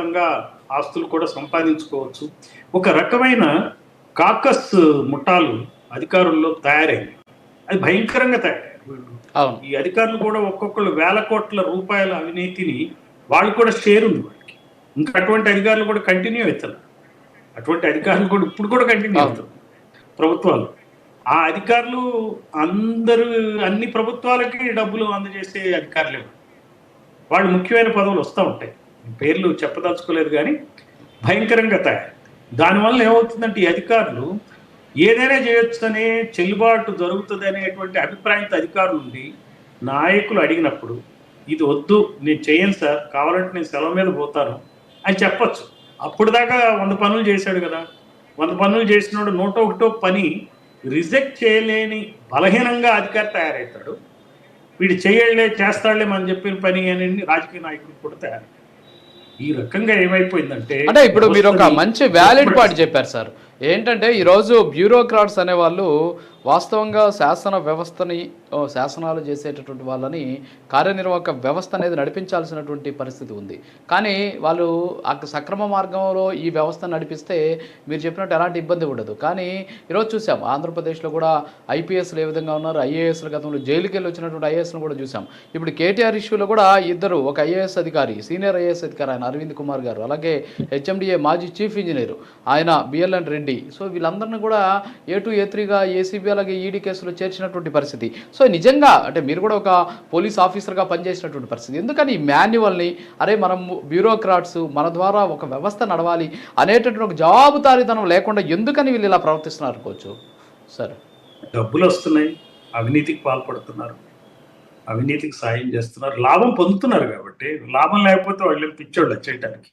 ఇష్టారాజ్యంగా ఆస్తులు కూడా సంపాదించుకోవచ్చు. ఒక రకమైన కాకస్ ముఠాలు అధికారుల్లో తయారైంది. అది భయంకరంగా తయారయ్యారు ఈ అధికారులు కూడా ఒక్కొక్కళ్ళు వేల కోట్ల రూపాయల అవినీతిని వాళ్ళు కూడా షేర్ ఉంది వాళ్ళకి. ఇంకా అటువంటి అధికారులు కూడా కంటిన్యూ అవుతారు అటువంటి అధికారులు కూడా ఇప్పుడు కూడా కంటిన్యూ. అవుతారు ప్రభుత్వాలు. ఆ అధికారులు అందరూ అన్ని ప్రభుత్వాలకి డబ్బులు అందజేసే అధికారులే వాళ్ళు ముఖ్యమైన పదవులు వస్తూ ఉంటాయి. పేర్లు చెప్పదలుచుకోలేదు కానీ భయంకరంగా తయారు. దానివల్ల ఏమవుతుందంటే ఈ అధికారులు ఏదైనా చేయొచ్చు అనే చెల్లుబాటు జరుగుతుంది అనేటువంటి అభిప్రాయంతో అధికారులు ఉండి నాయకులు అడిగినప్పుడు ఇది వద్దు నేను చేయను సార్ కావాలంటే నేను సెలవు మీద పోతాను అని చెప్పొచ్చు. అప్పుడు దాకా వంద పనులు చేశాడు కదా. వంద పనులు చేసినోడు నూట ఒకటో పని రిజెక్ట్ చేయలేని బలహీనంగా అధికారి తయారవుతాడు వీడు చేయలే చేస్తాడులే మనం చెప్పిన పని అని రాజకీయ నాయకులు కూడా తయారు ఈ రకంగా ఏమైపోయిందంటే అంటే ఇప్పుడు మీరు ఒక మంచి వ్యాలిడ్ పాయింట్ చెప్పారు సార్. ఏంటంటే ఈరోజు బ్యూరోక్రాట్స్ అనేవాళ్ళు వాస్తవంగా శాసన వ్యవస్థని శాసనాలు చేసేటటువంటి వాళ్ళని కార్యనిర్వాహక వ్యవస్థ అనేది నడిపించాల్సినటువంటి పరిస్థితి ఉంది. కానీ వాళ్ళు సక్రమ మార్గంలో ఈ వ్యవస్థ నడిపిస్తే మీరు చెప్పినట్టు ఎలాంటి ఇబ్బంది ఉండదు. కానీ ఈరోజు చూసాం ఆంధ్రప్రదేశ్లో కూడా ఐపీఎస్లు ఏ విధంగా ఉన్నారు ఐఏఎస్ల గతంలో జైలుకి వెళ్ళి వచ్చినటువంటి ఐఏఎస్ను కూడా చూసాం. ఇప్పుడు కేటీఆర్ ఇష్యూలో కూడా ఇద్దరు ఒక ఐఏఎస్ అధికారి సీనియర్ ఐఏఎస్ అధికారి ఆయన అరవింద్ కుమార్ గారు అలాగే హెచ్ఎండిఏ మాజీ చీఫ్ ఇంజనీర్ ఆయన బిఎల్ఎన్ రెడ్డి. సో వీళ్ళందరినీ కూడా ఏ టూ ఏ త్రీగా ఏసీబీ అలాగే ఈడీ కేసులో చేర్చినటువంటి పరిస్థితి. సో నిజంగా అంటే మీరు కూడా ఒక పోలీస్ ఆఫీసర్గా పనిచేసినటువంటి పరిస్థితి. ఎందుకని ఈ మాన్యువల్ని అరే మనం బ్యూరోక్రాట్స్ మన ద్వారా ఒక వ్యవస్థ నడవాలి అనేటటువంటి ఒక జవాబుదారీతనం లేకుండా ఎందుకని వీళ్ళు ఇలా ప్రవర్తిస్తున్నారు అనుకోవచ్చు? సరే. డబ్బులు వస్తున్నాయి అవినీతికి పాల్పడుతున్నారు అవినీతికి సాయం చేస్తున్నారు లాభం పొందుతున్నారు కాబట్టి లాభం లేకపోతే వాళ్ళు పిచ్చోళ్ళు చేయటానికి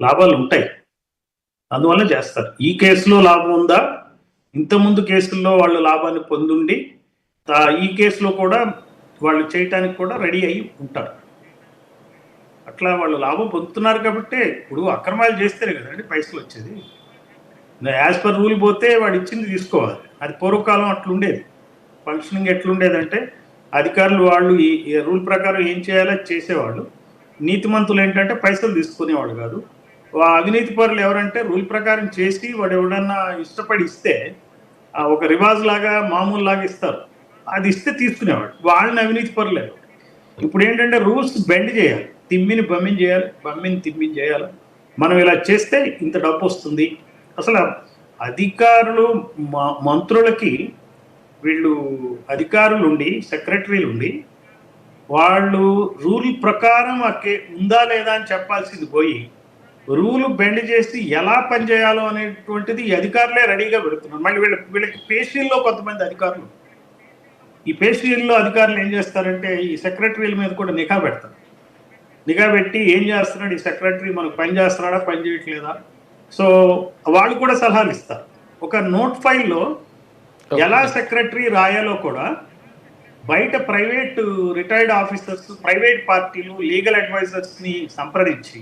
లాభాలు ఉంటాయి. అందువల్ల చేస్తారు. ఈ కేసులో లాభం ఉందా? ఇంతకుముందు కేసుల్లో వాళ్ళు లాభాన్ని పొందుండి ఈ కేసులో కూడా వాళ్ళు చేయటానికి కూడా రెడీ అయ్యి ఉంటారు. అట్లా వాళ్ళు లాభం పొందుతున్నారు కాబట్టి ఇప్పుడు అక్రమాలు చేస్తేనే కదండి పైసలు వచ్చేది. యాజ్ పర్ రూల్ పోతే వాడు ఇచ్చింది తీసుకోవాలి. అది పూర్వకాలం అట్లుండేది. ఫంక్షనింగ్ ఎట్లుండేదంటే అధికారులు వాళ్ళు ఈ రూల్ ప్రకారం ఏం చేయాలో చేసేవాళ్ళు. నీతిమంతులు ఏంటంటే పైసలు తీసుకునేవాడు కాదు. అవినీతి పరులు ఎవరంటే రూల్ ప్రకారం చేసి వాడు ఎవడన్నా ఇష్టపడి ఇస్తే ఒక రివాజ్ లాగా మామూలు లాగా ఇస్తారు. అది ఇస్తే తీసుకునేవాడు. వాళ్ళని అవినీతి పర్లేదు ఇప్పుడు ఏంటంటే రూల్స్ బెండ్ చేయాలి. తిమ్మిని బమ్మిని చేయాలి బమ్మిని తిమ్మిని చేయాలి. మనం ఇలా చేస్తే ఇంత డబ్బు వస్తుంది. అసలు అధికారులు మ- మంత్రులకి వీళ్ళు అధికారులు ఉండి సెక్రటరీలు ఉండి వాళ్ళు రూల్ ప్రకారం ఉందా లేదా అని చెప్పాల్సింది పోయి రూల్ బెండ్ చేసి ఎలా పనిచేయాలో అనేటువంటిది అధికారులే రెడీగా పెడుతున్నారు. మళ్ళీ వీళ్ళ వీళ్ళకి పేషీల్లో కొంతమంది అధికారులు. ఈ పేషీల్లో అధికారులు ఏం చేస్తారంటే ఈ సెక్రటరీల మీద కూడా నిఘా పెడతారు. నిఘా పెట్టి ఏం చేస్తున్నాడు? ఈ సెక్రటరీ మనకు పని చేస్తున్నాడా? పని చేయట్లేదా? సో వాళ్ళు కూడా సలహాలు ఇస్తారు. ఒక నోట్ ఫైల్లో ఎలా సెక్రటరీ రాయాలో కూడా బయట ప్రైవేట్ రిటైర్డ్ ఆఫీసర్స్ ప్రైవేట్ పార్టీలు లీగల్ అడ్వైజర్స్ని సంప్రదించి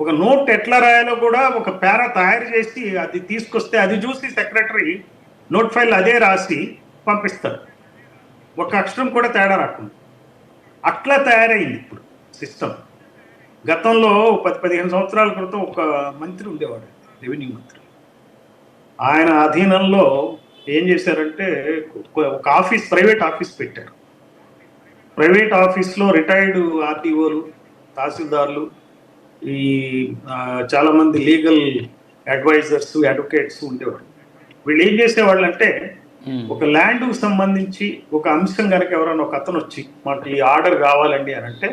ఒక నోట్ ఎట్లా రాయాలో కూడా ఒక పేరా తయారు చేసి అది తీసుకొస్తే అది చూసి సెక్రటరీ నోట్ ఫైల్ అదే రాసి పంపిస్తారు ఒక అక్షరం కూడా తేడా రాకుండా. అట్లా తయారైంది ఇప్పుడు సిస్టమ్. గతంలో పది పదిహేను సంవత్సరాల క్రితం ఒక మంత్రి ఉండేవాడు రెవెన్యూ మంత్రి. ఆయన అధీనంలో ఏం చేశారంటే ఒక- ఒక ఆఫీస్ ప్రైవేట్ ఆఫీస్ పెట్టారు. ప్రైవేట్ ఆఫీస్లో రిటైర్డ్ ఆర్టీఓలు తహసీల్దార్లు ఈ ఆ, చాలా మంది లీగల్ అడ్వైజర్స్ అడ్వకేట్స్ ఉండేవారు వీళ్ళు ఏం చేసేవాళ్ళు అంటే. ఒక ల్యాండ్కు సంబంధించి ఒక అంశం కనుక ఎవరైనా ఒక అతను వచ్చి మాకు ఈ ఆర్డర్ కావాలండి అని అంటే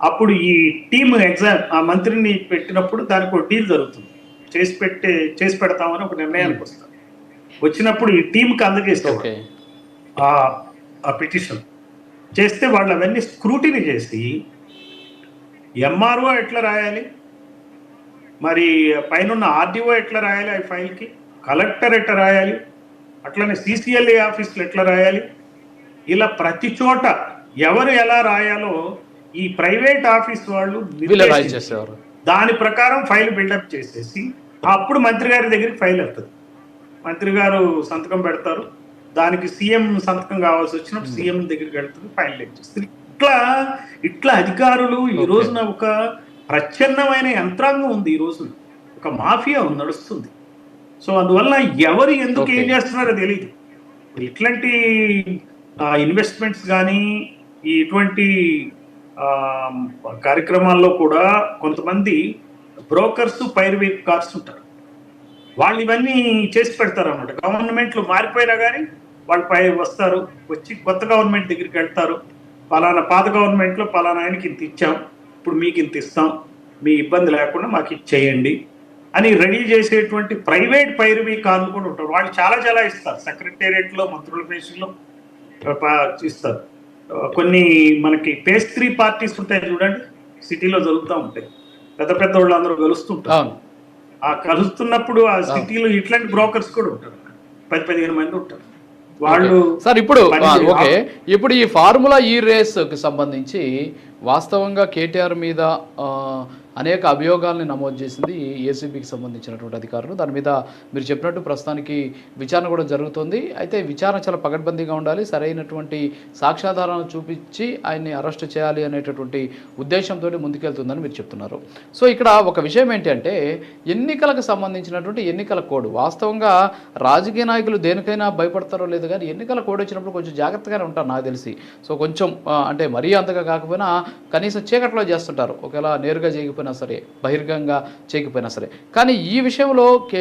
అప్పుడు ఈ టీమ్ ఎగ్జామ్ ఆ మంత్రిని పెట్టినప్పుడు దానికి ఒక డీల్ జరుగుతుంది. చేసి పెట్టే చేసి పెడతామని ఒక నిర్ణయానికి వస్తారు వచ్చినప్పుడు ఈ టీంకి అందజేసేవాడు ఆ పిటిషన్. చేస్తే వాళ్ళు అవన్నీ స్క్రూటినీ చేసి ఎంఆర్ఓ ఎట్లా రాయాలి? మరి పైన ఆర్డీఓ ఎట్లా రాయాలి ఆ ఫైల్కి? కలెక్టర్ ఎట్లా రాయాలి? అట్లనే సిసిఎల్ఏ ఆఫీసులు ఎట్లా రాయాలి? ఇలా ప్రతి చోట ఎవరు ఎలా రాయాలో ఈ ప్రైవేట్ ఆఫీస్ వాళ్ళు దాని ప్రకారం ఫైల్ బిల్డప్ చేసేసి అప్పుడు మంత్రి గారి దగ్గరికి ఫైల్ వెళ్తుంది మంత్రి గారు సంతకం పెడతారు. దానికి సీఎం సంతకం కావాల్సి వచ్చినప్పుడు సీఎం దగ్గరికి వెళ్తుంది ఫైల్ చేస్తుంది. ఇట్లా ఇట్లా అధికారులు ఈ. రోజున ఒక ప్రచ్ఛన్నమైన యంత్రాంగం ఉంది ఈ రోజు ఒక మాఫియా ఉంది, నడుస్తుంది. సో అందువల్ల ఎవరు ఎందుకు ఏం. చేస్తున్నారో తెలియదు ఇట్లాంటి ఇన్వెస్ట్మెంట్స్ కానీ ఈ ఇటువంటి కార్యక్రమాల్లో కూడా కొంతమంది బ్రోకర్స్ పైరవీ కార్స్ ఉంటారు వాళ్ళు ఇవన్నీ చేసి పెడతారు అన్నమాట గవర్నమెంట్లు మారిపోయినా కానీ వాళ్ళు పై వస్తారు వచ్చి కొత్త గవర్నమెంట్ దగ్గరికి వెళ్తారు. పలానా పాత గవర్నమెంట్లో పలానా ఆయనకి ఇంత ఇచ్చాం ఇప్పుడు మీకు ఇంత ఇస్తాం మీ ఇబ్బంది లేకుండా మాకు ఇచ్చేయండి అని రెడీ చేసేటువంటి ప్రైవేట్ పైరవీ కార్లు కూడా ఉంటారు. వాళ్ళు చాలా చాలా ఇస్తారు. సెక్రటేరియట్లో మంత్రుల ఫేషన్లో ఇస్తారు. కొన్ని మనకి పేస్ట్రీ పార్టీస్ ఉంటాయి చూడండి సిటీలో జరుగుతూ ఉంటాయి. పెద్ద పెద్ద వాళ్ళు అందరూ కలుస్తుంటారు ఆ కలుస్తున్నప్పుడు ఆ సిటీలో ఇట్లాంటి బ్రోకర్స్ కూడా ఉంటారు. పది పదిహేను మంది ఉంటారు. వాళ్ళు సార్ ఇప్పుడు ఓకే. ఇప్పుడు ఈ ఫార్ములా ఈ రేస్కి సంబంధించి వాస్తవంగా కేటీఆర్ మీద ఆ, అనేక అభియోగాల్ని నమోదు చేసింది ఏసీబీకి సంబంధించినటువంటి అధికారులు. దాని మీద మీరు చెప్పినట్టు ప్రస్తుతానికి విచారణ కూడా జరుగుతుంది. అయితే విచారణ చాలా పకడ్బందీగా ఉండాలి సరైనటువంటి సాక్ష్యాధారాలను చూపించి ఆయన్ని అరెస్ట్ చేయాలి అనేటటువంటి ఉద్దేశంతో ముందుకెళ్తుందని మీరు చెప్తున్నారు. సో ఇక్కడ ఒక విషయం ఏంటంటే ఎన్నికలకు సంబంధించినటువంటి ఎన్నికల కోడ్ వాస్తవంగా రాజకీయ నాయకులు దేనికైనా భయపడతారో లేదు కానీ ఎన్నికల కోడ్ వచ్చినప్పుడు కొంచెం జాగ్రత్తగానే ఉంటారు నాకు తెలిసి. సో కొంచెం అంటే మరీ అంతగా కాకపోయినా కనీసం చీకట్లో చేస్తుంటారు. ఒకవేళ నేరుగా చేయకపోయినా సరే బహిర్గంగా చేయకపోయినా సరే. కానీ ఈ విషయంలో కే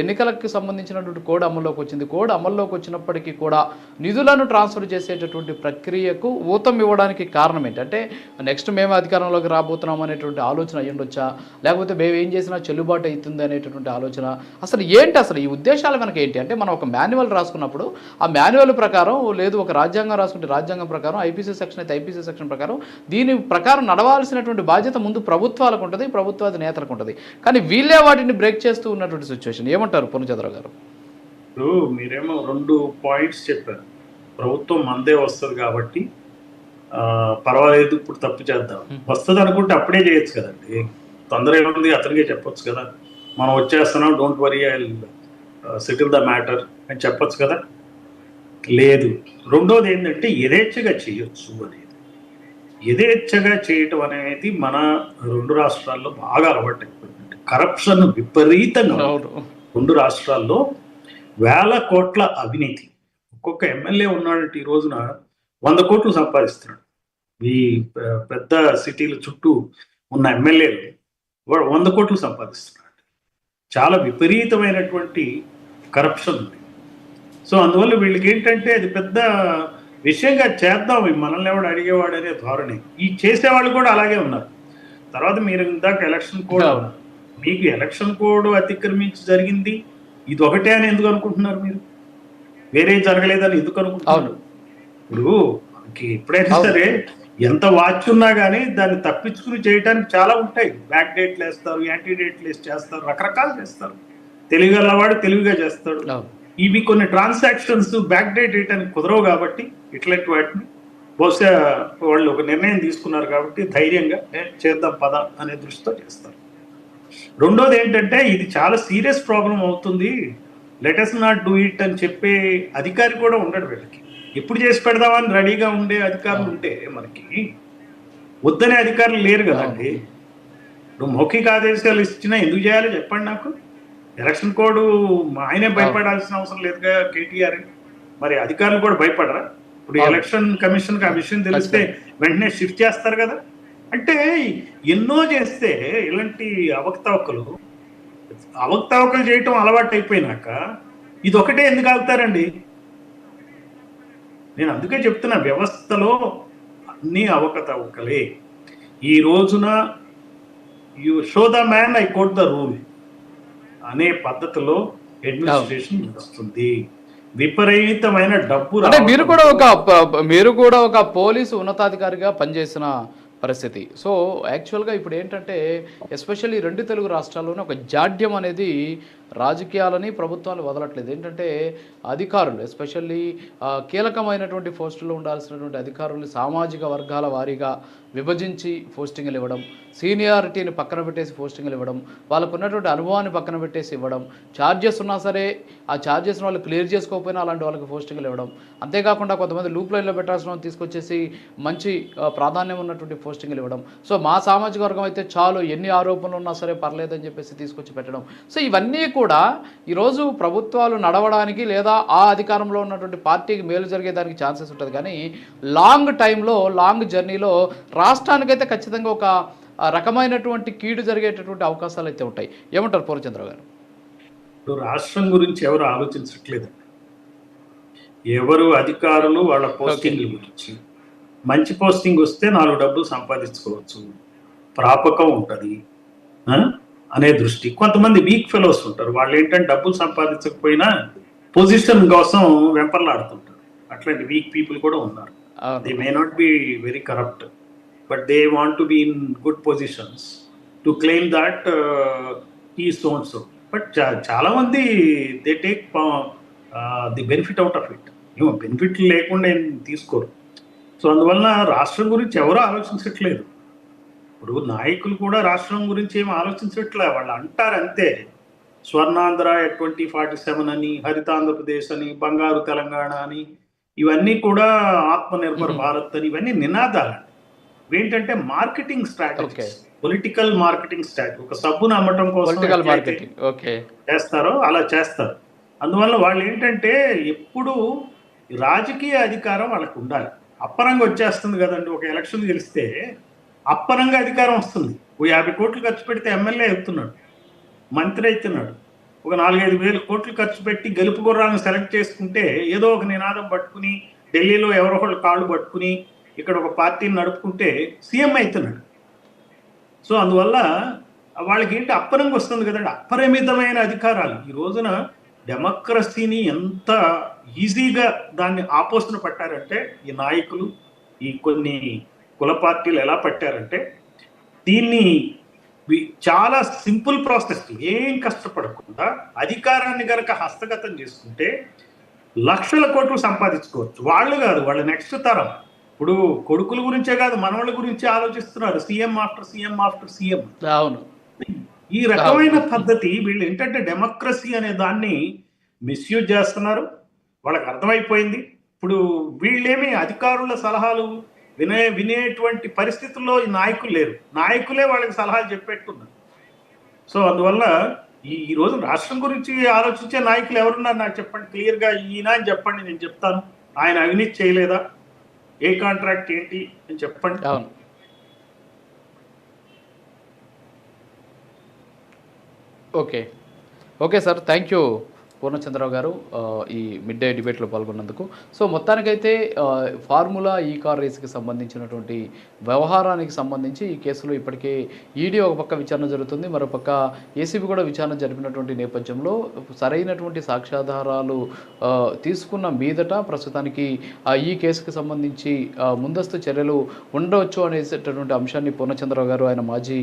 ఎన్నికలకు సంబంధించినటువంటి కోడ్ అమల్లోకి వచ్చింది. కోడ్ అమల్లోకి వచ్చినప్పటికీ కూడా నిధులను ట్రాన్స్ఫర్ చేసేటటువంటి ప్రక్రియకు ఊతం ఇవ్వడానికి కారణం ఏంటంటే నెక్స్ట్ మేము అధికారంలోకి రాబోతున్నాం అనేటువంటి ఆలోచన అయ్యుండొచ్చా లేకపోతే మేము ఏం చేసినా చెల్లుబాటు అవుతుంది అనేటటువంటి ఆలోచన? అసలు ఏంటి అసలు ఈ ఉద్దేశాలు మనకి ఏంటి? అంటే మనం ఒక మాన్యువల్ రాసుకున్నప్పుడు ఆ మాన్యువల్ ప్రకారం లేదు ఒక రాజ్యాంగం రాసుకుంటే రాజ్యాంగం ప్రకారం ఐపీసీ సెక్షన్ అయితే ఐపీసీ సెక్షన్ ప్రకారం దీని ప్రకారం నడవాల్సినటువంటి బాధ్యత ముందు ప్రభుత్వాలకు ఉంటుంది ప్రభుత్వాది నేతలకు ఉంటుంది. కానీ వీళ్ళే వాటిని బ్రేక్ చేస్తూ ఉన్నటువంటి సిచ్యువేషన్ ఏమంటారు పూర్ణచంద్ర గారు? ఇప్పుడు మీరేమో రెండు పాయింట్స్ చెప్పారు. ప్రభుత్వం మందే వస్తుంది కాబట్టి పర్వాలేదు ఇప్పుడు తప్పు చేద్దాం. వస్తుంది అనుకుంటే అప్పుడే చేయొచ్చు కదండి. తొందర ఏముంది? అతనికే చెప్పొచ్చు కదా. మనం వచ్చేస్తున్నాం don't worry I settle the matter అని చెప్పొచ్చు కదా. లేదు. రెండోది ఏంటంటే యథేచ్ఛగా చేయొచ్చు అనేది యథేచ్ఛగా చేయటం అనేది మన రెండు రాష్ట్రాల్లో బాగా అలవాటు అయిపోయింది కరప్షన్ విపరీతంగా రెండు రాష్ట్రాల్లో వేల కోట్ల అవినీతి. ఒక్కొక్క ఎమ్మెల్యే ఉన్నాడంటే ఈ రోజున వంద కోట్లు సంపాదిస్తున్నాడు. ఈ పెద్ద సిటీల చుట్టూ ఉన్న ఎమ్మెల్యేలు వాడు వంద కోట్లు సంపాదిస్తున్నాడు. చాలా విపరీతమైనటువంటి కరప్షన్ ఉంది. సో అందువల్ల వీళ్ళకి ఏంటంటే అది పెద్ద విషయంగా చేద్దాం. మనల్ని ఎవడు అడిగేవాడు అనే ధోరణి. ఈ చేసేవాళ్ళు కూడా అలాగే ఉన్నారు. తర్వాత మీరు ఇందాక ఎలక్షన్ కోడ్. మీకు ఎలక్షన్ కోడ్ అతిక్రమించి జరిగింది. ఇది ఒకటే అని ఎందుకు అనుకుంటున్నారు మీరు? వేరే జరగలేదని ఎందుకు అనుకుంటున్నారు. ఇప్పుడు మనకి ఎప్పుడైనా. సరే ఎంత వాచ్ ఉన్నా కానీ దాన్ని తప్పించుకుని చేయడానికి చాలా ఉంటాయి. బ్యాక్ డేట్లు వేస్తారు యాంటీ డేట్లు వేసి చేస్తారు రకరకాలు చేస్తారు. తెలివిగలవాడు తెలివిగా చేస్తాడు. అవును. ఇవి కొన్ని ట్రాన్సాక్షన్స్ బ్యాక్ డేట్ వేయడానికి కుదరవు కాబట్టి ఇట్లాంటి వాటిని బహుశా వాళ్ళు ఒక నిర్ణయం తీసుకున్నారు కాబట్టి ధైర్యంగా చేద్దాం పద అనే దృష్టితో చేస్తారు. రెండోది ఏంటంటే ఇది చాలా సీరియస్ ప్రాబ్లం అవుతుంది. Let us not do it అని చెప్పే అధికారి కూడా ఉండడు వీళ్ళకి. ఎప్పుడు చేసి పెడదామని రెడీగా ఉండే అధికారులు ఉంటే మనకి వద్దనే అధికారులు లేరు కదండి. ఇప్పుడు మౌఖిక ఆదేశాలు ఇచ్చినా ఎందుకు చేయాలి చెప్పండి నాకు. ఎలక్షన్ కోడ్ ఆయనే భయపడాల్సిన అవసరం లేదుగా కేటీఆర్ మరి అధికారులు కూడా భయపడరా? ఇప్పుడు. ఎలక్షన్ కమిషన్కి ఆ విషయం తెలిస్తే వెంటనే షిఫ్ట్ చేస్తారు కదా. అంటే ఎన్నో చేస్తే ఇలాంటి అవకతవకలు అవకతవకలు చేయటం అలవాటు అయిపోయినాక ఇది ఒకటే ఎందుకు ఆగుతారండి? నేను అందుకే చెప్తున్నా వ్యవస్థలో అన్ని అవకతవకలే. ఈ రోజున you show the man I quote the rule అనే పద్ధతిలో అడ్మినిస్ట్రేషన్ వస్తుంది విపరీతమైన డబ్బు అంటే మీరు కూడా ఒక మీరు కూడా ఒక పోలీసు ఉన్నతాధికారిగా పనిచేసిన పరిస్థితి. సో యాక్చువల్గా ఇప్పుడు ఏంటంటే ఎస్పెషల్లీ రెండు తెలుగు రాష్ట్రాల్లోనే ఒక జాడ్యం అనేది రాజకీయాలని ప్రభుత్వాలు వదలట్లేదు. ఏంటంటే అధికారులు ఎస్పెషల్లీ కీలకమైనటువంటి పోస్టుల్లో ఉండాల్సినటువంటి అధికారులు సామాజిక వర్గాల వారీగా విభజించి పోస్టింగ్లు ఇవ్వడం సీనియారిటీని పక్కన పెట్టేసి పోస్టింగ్లు ఇవ్వడం వాళ్ళకు ఉన్నటువంటి అనుభవాన్ని పక్కన పెట్టేసి ఇవ్వడం ఛార్జెస్ ఉన్నా సరే ఆ ఛార్జెస్ వాళ్ళు క్లియర్ చేసుకోకపోయినా అలాంటి వాళ్ళకి పోస్టింగ్లు ఇవ్వడం. అంతేకాకుండా కొంతమంది లూప్ లైన్లో పెట్టాల్సిన తీసుకొచ్చేసి మంచి ప్రాధాన్యం ఉన్నటువంటి పోస్టింగ్లు ఇవ్వడం. సో మా సామాజిక వర్గం అయితే చాలు ఎన్ని ఆరోపణలు ఉన్నా సరే పర్లేదని చెప్పేసి తీసుకొచ్చి పెట్టడం. సో ఇవన్నీ కూడా ఈరోజు ప్రభుత్వాలు నడవడానికి లేదా ఆ అధికారంలో ఉన్నటువంటి పార్టీకి మేలు జరిగేదానికి ఛాన్సెస్ ఉంటుంది. కానీ లాంగ్ టైంలో లాంగ్ జర్నీలో రాష్ట్రానికైతే ఖచ్చితంగా ఒక రకమైనటువంటి కీడు జరిగేటటువంటి అవకాశాలు అయితే ఉంటాయి. ఏమంటారు పూర్ణచంద్ర గారు? ఇప్పుడు రాష్ట్రం గురించి ఎవరు ఆలోచించట్లేదు ఎవరు అధికారులు వాళ్ళ పోస్టింగ్ల గురించి. మంచి పోస్టింగ్ వస్తే నాలుగు డబ్బులు సంపాదించుకోవచ్చు. ప్రాపకం ఉంటుంది. అనే దృష్టి. కొంతమంది వీక్ ఫెలోస్ ఉంటారు. వాళ్ళు ఏంటంటే డబ్బులు సంపాదించకపోయినా పొజిషన్ కోసం వెంపర్లాడుతుంటారు. అట్లాంటి వీక్ పీపుల్ కూడా ఉన్నారు. They may not be very corrupt but they want to be in good positions to claim that ఈ సోన్ సో బట్ చాలా మంది they take the benefit out of it ఏమో బెనిఫిట్ లేకుండా ఏం తీసుకోరు. సో అందువలన రాష్ట్రం గురించి ఎవరు ఆలోచించట్లేదు. ఇప్పుడు నాయకులు కూడా రాష్ట్రం గురించి ఏం ఆలోచించట్లే. వాళ్ళు అంటారు అంతే. స్వర్ణాంధ్ర ట్వంటీ ఫార్టీ సెవెన్ అని హరితాంధ్రప్రదేశ్ అని బంగారు తెలంగాణ అని ఇవన్నీ కూడా ఆత్మనిర్భర్. భారత్ అని ఇవన్నీ నినాదాలు ఏంటంటే marketing strategy. Political marketing strategy. ఒక సబ్బును అమ్మటం కోసం చేస్తారో అలా చేస్తారు. అందువల్ల వాళ్ళు ఏంటంటే ఎప్పుడు రాజకీయ అధికారం వాళ్ళకు ఉండాలి. అప్పనంగా వచ్చేస్తుంది కదండి ఒక ఎలక్షన్ గెలిస్తే అప్పనంగా అధికారం వస్తుంది. ఓ యాభై కోట్లు ఖర్చు పెడితే ఎమ్మెల్యే అవుతున్నాడు మంత్రి అవుతున్నాడు. ఒక నాలుగైదు వేలు కోట్లు ఖర్చు పెట్టి గెలుపు గుర్రాలను సెలెక్ట్ చేసుకుంటే ఏదో ఒక నినాదం పట్టుకుని ఢిల్లీలో ఎవరో ఒకళ్ళు కాళ్ళు పట్టుకుని ఇక్కడ ఒక పార్టీని నడుపుకుంటే సీఎం అవుతున్నాడు. సో అందువల్ల వాళ్ళకి ఏంటి అప్పనంగా వస్తుంది కదండి అపరిమితమైన అధికారాలు. ఈ రోజున డెమోక్రసీని ఎంత ఈజీగా దాన్ని ఆపోస్తున్న పట్టారంటే ఈ నాయకులు ఈ కొన్ని కుల పార్టీలు ఎలా పట్టారంటే దీన్ని చాలా సింపుల్ ప్రాసెస్ ఏం కష్టపడకుండా అధికారాన్ని గనక హస్తగతం చేసుకుంటే లక్షల కోట్లు సంపాదించుకోవచ్చు. వాళ్ళు కాదు వాళ్ళ నెక్స్ట్ తరం. ఇప్పుడు కొడుకుల గురించే కాదు మనవాళ్ళ గురించి ఆలోచిస్తున్నారు. CM after CM after CM. అవును. ఈ రకమైన పద్ధతి వీళ్ళు ఏంటంటే డెమోక్రసీ అనే దాన్ని మిస్యూజ్ చేస్తున్నారు. వాళ్ళకి అర్థమైపోయింది. ఇప్పుడు వీళ్ళేమి అధికారుల సలహాలు వినే వినేటువంటి పరిస్థితుల్లో ఈ నాయకులు లేరు. నాయకులే వాళ్ళకి సలహాలు చెప్పేట్టున్నారు సో అందువల్ల ఈ ఈ రోజు రాష్ట్రం గురించి ఆలోచించే నాయకులు ఎవరున్నారు? నాకు చెప్పండి. క్లియర్గా ఈయన అని చెప్పండి. నేను చెప్తాను. ఆయన అవినీతి చేయలేదా? ఏ కాంట్రాక్ట్ ఏంటి? అని చెప్పండి. అవును. Okay. Okay sir. Thank you. Purnachandrarao గారు ఈ మిడ్ డే డిబేట్లో పాల్గొన్నందుకు. సో మొత్తానికైతే ఫార్ములా ఈ కార్ రేస్కి సంబంధించినటువంటి వ్యవహారానికి సంబంధించి ఈ కేసులో ఇప్పటికే ఈడీ ఒక పక్క విచారణ జరుగుతుంది మరోపక్క ఏసీబీ కూడా విచారణ జరిపినటువంటి నేపథ్యంలో సరైనటువంటి సాక్ష్యాధారాలు తీసుకున్న మీదట ప్రస్తుతానికి ఈ కేసుకి సంబంధించి ముందస్తు చర్యలు ఉండవచ్చు అనేటటువంటి అంశాన్ని పూర్ణచంద్రరావు గారు ఆయన మాజీ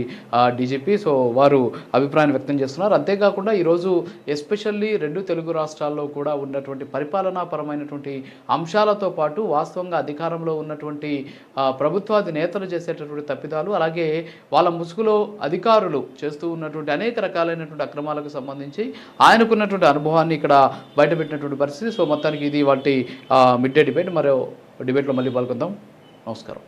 డీజీపీ సో వారు అభిప్రాయం వ్యక్తం చేస్తున్నారు. అంతేకాకుండా ఈరోజు ఎస్పెషల్లీ రెండు తెలుగు రాష్ట్రాల్లో కూడా ఉన్నటువంటి పరిపాలనాపరమైనటువంటి అంశాలతో పాటు వాస్తవంగా అధికారంలో ఉన్నటువంటి ప్రభుత్వాది నేతలు చేసేటటువంటి తప్పిదాలు అలాగే వాళ్ళ ముసుగులో అధికారులు చేస్తూ ఉన్నటువంటి అనేక రకాలైనటువంటి అక్రమాలకు సంబంధించి ఆయనకున్నటువంటి అనుభవాన్ని ఇక్కడ బయటపెట్టినటువంటి పరిస్థితి. సో మొత్తానికి ఇది వాటి మిడ్ డే డిబేట్. మరో డిబేట్లో మళ్ళీ పాల్గొందాం. నమస్కారం.